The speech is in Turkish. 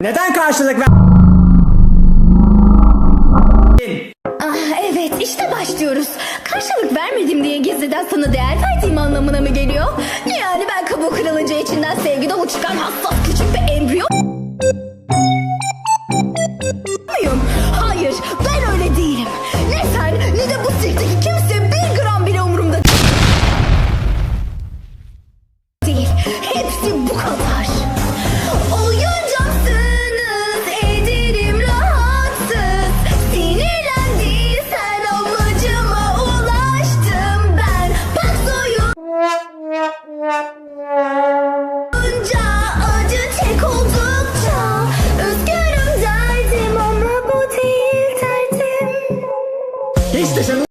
Neden karşılık ver... Ah evet işte başlıyoruz. Karşılık vermedim diye gizliden sana değer verdiğim anlamına mı geliyor? Yani ben kabuğu kırılınca içinden sevgi dolu çıkan hassas küçük bir embriyo... Muyum? Hayır ben öyle değilim. Ne sen ne de bu sirkteki kimse bir gram bile umurumda değil. Hepsi bu kadar. Este es el